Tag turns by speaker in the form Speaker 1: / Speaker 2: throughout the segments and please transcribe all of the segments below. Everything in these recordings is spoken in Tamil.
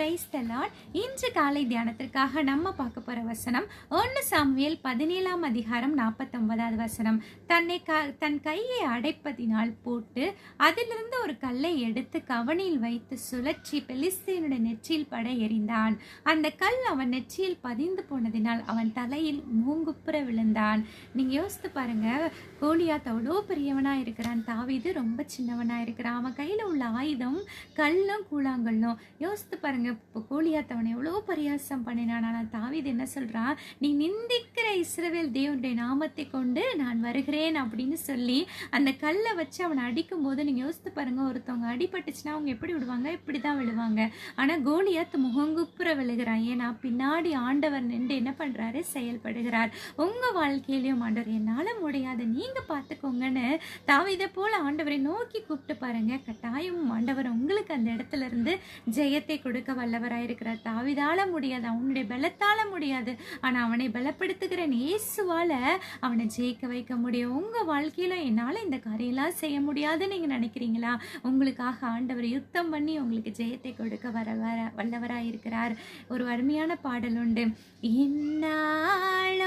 Speaker 1: பிரைஸ் தலால் இன்று காலை தியானத்திற்காக நம்ம பார்க்க போகிற வசனம் ஒன்று சாமியல் பதினேழாம் அதிகாரம் நாற்பத்தொன்பதாவது வசனம். தன்னை க தன் கையை அடைப்பதினால் போட்டு அதிலிருந்து ஒரு கல்லை எடுத்து கவனில் வைத்து சுழற்றி பெலிஸ்தீனுடைய நெற்றியில் பட எறிந்தான். அந்த கல் அவன் நெற்றியில் பதிந்து போனதினால் அவன் தலையில் மூங்குப்புற விழுந்தான். நீங்க யோசித்து பாருங்க கோலியாத் அவ்வளோ பெரியவனா இருக்கிறான். தாவிது ரொம்ப சின்னவனாக இருக்கிறான். அவன் கையில் உள்ள ஆயுதம் கல்லும் கூழாங்கல்லும். யோசித்து பாருங்க இப்போ கோழியாத்தவனை எவ்வளோ பரியாசம் பண்ணினான். ஆனால் தாவிது என்ன சொல்றான் நீ நிந்திக்கிற இஸ்ரவேல் தேவனுடைய நாமத்தை கொண்டு நான் வருகிறேன் அப்படின்னு சொல்லி அந்த கல்லை வச்சு அவனை அடிக்கும் போது நீங்க யோசித்து பாருங்க ஒருத்தவங்க அடிபட்டுச்சுன்னா அவங்க எப்படி விடுவாங்க? இப்படி தான் விழுவாங்க. ஆனா கோலியாத் முகங்குப்புற விழுகிறான். ஏன்னா பின்னாடி ஆண்டவர் நின்று என்ன பண்றாரு? செயல்படுகிறார். உங்க வாழ்க்கையிலையும் ஆண்டவர் என்னால முடியாது. நீங்க பார்த்துக்கோங்கன்னு தாவித போல ஆண்டவரை நோக்கி கூப்பிட்டு பாருங்க. கட்டாயம் ஆண்டவர் உங்களுக்கு அந்த இடத்துல இருந்து ஜெயத்தை கொடுக்க வல்லவராயிருக்கிறார். தாவிதால முடியாது. அவனுடைய பலத்தால முடியாது. ஆனா அவனை பலப்படுத்துகிற இயேசுவால அவனை ஜெயிக்க வைக்க முடியும். உங்க வாழ்க்கையில என்னால இந்த காரியெல்லாம் செய்ய முடியாதுன்னு நீங்க நினைக்கிறீங்களா? உங்களுக்காக ஆண்டவர் யுத்தம் பண்ணி உங்களுக்கு ஜெயத்தை கொடுக்க வர வர வல்லவராயிருக்கிறார் ஒரு அருமையான பாடல் உண்டு. இந்நாள்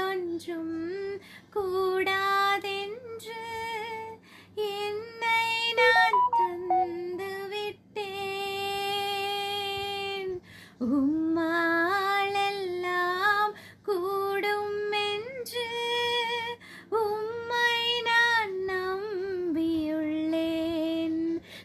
Speaker 1: கூடாதென்று என்னை நான் தந்து விட்டேன்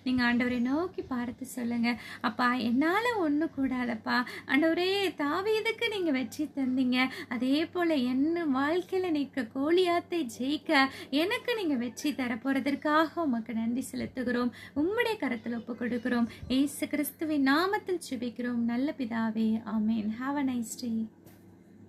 Speaker 1: நீங்கள் ஆண்டவரை நோக்கி பார்த்து சொல்லுங்கள் அப்பா என்னால் ஒண்ணு கூடாதப்பா. ஆண்டவரே தாவீதுக்கு நீங்கள் வெற்றி தந்தீங்க. அதே போல் என்ன வாழ்க்கையில் நிற்க கோழியாத்தை ஜெயிக்க எனக்கு நீங்கள் வெற்றி தர போகிறதற்காக உமக்கு நன்றி செலுத்துகிறோம். உம்முடைய கரத்தில் ஒப்பு கொடுக்கிறோம் ஏசு கிறிஸ்துவின் நாமத்தில் சுபிக்கிறோம் நல்ல பிதாவே ஆமேன். Have a nice day